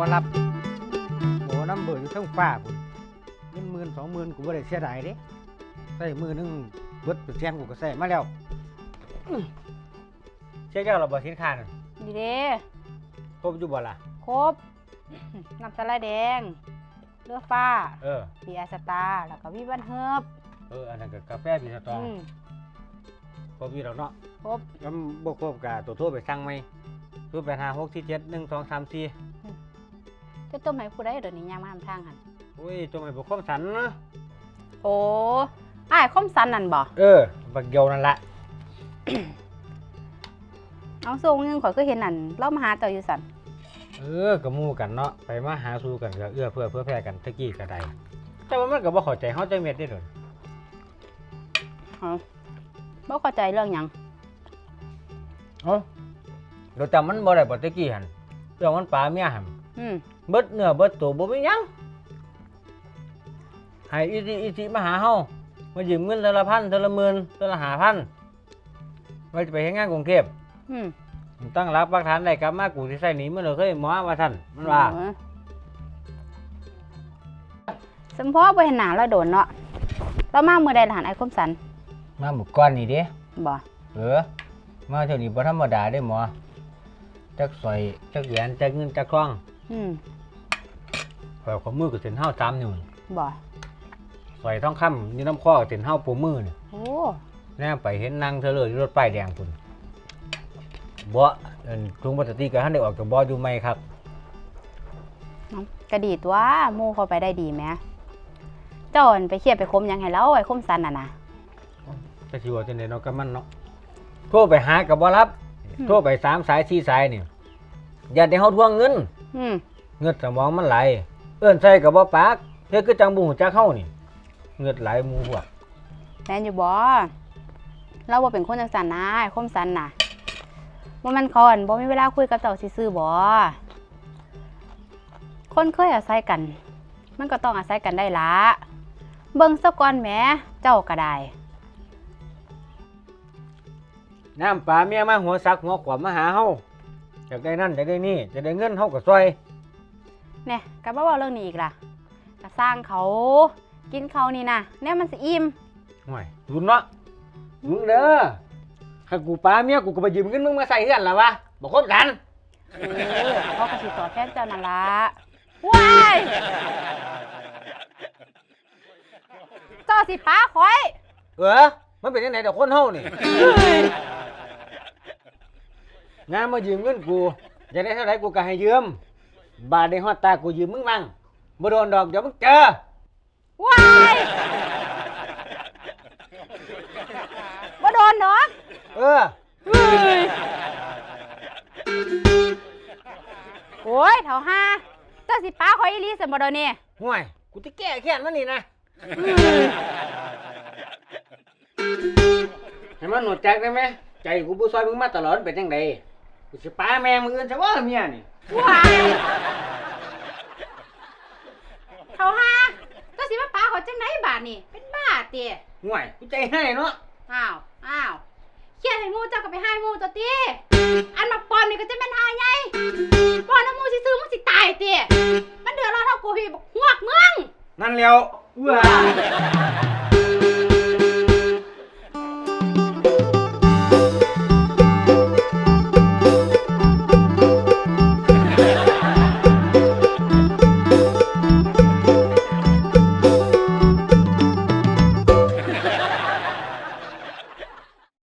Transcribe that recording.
บ่รับโบน้ำเบื่ออยู่ทั้งฟ้าพุ่นเงินหมื่นสองหมื่นกูบ่ได้เสียดายเด้ใส่มือนึงเบิดเป็นแสนกูก็ใส่มาแล้วเช็คแล้วเราบ่สินค้านั่นดีเด้ครบอยู่บ่ล่ะ ครบ น้ำสลาลแดง เลือฟ้าเออเบียร์สตาร์แล้วก็วิบันเฮิบเอออันนั้นก็กาแฟบีสตาอมครบอยู่แล้วเนาะครบแล้วบ่ครบก็ตัวโทรไปสั่งไหมโทรไปหา6 4 7 1 2 3 4 ไปตัวใหม่ผู้ใดเดี๋ยวนี้ยามมาทำทางหันอุ้ยตัวใหม่บอกข้อมสันนะโอ้อ้ายคมสันนั่นบ่เออ บักเดียวนั่นแหละเอาทรงหนึงข่อยก็เห็นนั่นเล่ามาหาเจ้าอยู่สันเออกระมู่กันเนาะไปมาหาสู้กันเอื้อเพื่อเพื่อแพ้กันตะกี้กระไดแต่ว่ามันก็บ่เขอาใจเขาใจเม็ดได้ดอกบ่เข้าใจเรื่องยังเอ้าเราจำมันบ่ได้บ่ตะกี้หันเรื่องมันปลาเมียหัน เบิดเนื้อเบิดตัวบ่มีหยังให้อีสิอีสิมาหาเฮามายืมเงินเทื่อละพันเทื่อละหมื่นเทื่อละห้าพันไว้จะไปเฮ็ดงานกรุงเทพอืมตั้งรับหลักฐานได้กลับมากูสิใส่หนีมันเลยเคยหมอว่าท่านมันว่าเออสมพอบ่เห็นหน้าเราโดนเนาะเรามามื้อใดล่ะหันไอ้คมสันมาหมู่ก้อนนี่เด้บ่เออ มาเท่านี้บ่ธรรมดาเด้หมอจักสอยจักแหวนจักเงินจักทอง อืมข่อยขอมือก็เส้นเฮา3นิ้วนี่บ่สอยทองคำนี่น้ำข้อก็เส้นเฮาปูมือนี่โอ้แน่ไปเห็นนั่งเธอเลยอยู่รถป้ายแดงพุ่นบ่เอิ้นถุงพลาสติกก็ทันได้ออกจากบ่ออยู่ไหมครับน้องกระดีตัวหมู่เขาไปได้ดีไหมเจ้าอั่นไปเครียดไปคมหยังให้เราไอ้คมสันน่ะนะก็สิว่าจังได๋เนาะกับมันเนาะโทรไปหาก็บ่รับ โทรไปสามสายสี่สายนี่อย่าได้เฮาทวงเงิน อืมเงือดสมองมันไหล เอื้อนใส่กับบ่ปากเฮ็ดคือจังบุหูจักเข้านี่ เงือดไหลหมูพวกแม่นอยู่บ่เราบ่เป็นคนจังสันนะไอ้คมสันน่ะบ่แม่นเขาอั่นบ่มีเวลาคุยกับเจ้าซื่อๆบ่คนเคยอาศัยกัน มันก็ต้องอาศัยกันได้ละเบิ่งซะก่อนแหมเจ้าก็ได้น้ำปลาเมียมาหัวซักหัวขวามมาหาเฮา อยากได้นั่นอยากได้นี่จะได้เงินเฮาก็ซอยเนี่ยก็บ่เว้าเรื่องนี้อีกล่ะก็สร้างเขากินเขานี่นะแน่มันสิอิ่มห่วยดูเนาะมึงเด้อถ้ากูปลาเมียกูก็ไปยืมเงินมึงมาใส่เฮือนล่ะวะบ่คบกันเออเขาก็สิตอบแทนเจ้านั่นละว้ายเจ้าสิป้าคอย เออมันเป็นจังได๋ดอกคนเฮานี่ งานมายืมเงินกูอยากได้เท่าไหร่กูก็ให้ยืมบาทได้ฮอดตากูยืมมึงมั่งบ่โดนดอกเดี๋ยวมึงเจอว้ายบ่โดนดอกเออโอ้ยเถ่าห้าเจ้าสิป้าคอยอีหลีสมบ่เดยวนี่ห่วยกูจะแก้แค้นมันนี่นะให้มันหนวดจักได้ไหมใจกูผู้ซอยมึงมาตลอดเป็นจังได กูสิป้าแม่มึงอื่นซะว่าเมียนี่ว้ายเถ่าห้าเจ้าสิมาป้าขอยจังไหนบาดนี่ เป็นบ้าเตี้ยห่วยกูใจให้เนาะอ้าวอ้าวเขียนให้หมูเจ้าก็ไปให้หมูตัวตีอันมาปลอมนี่ก็จะเป็นหาไงปลอมน้ำมูสิซื้อมึงสิตายตีมันเดือดร้อนเท่ากูพี่บอกหวกมึงนั่นแล้วว้า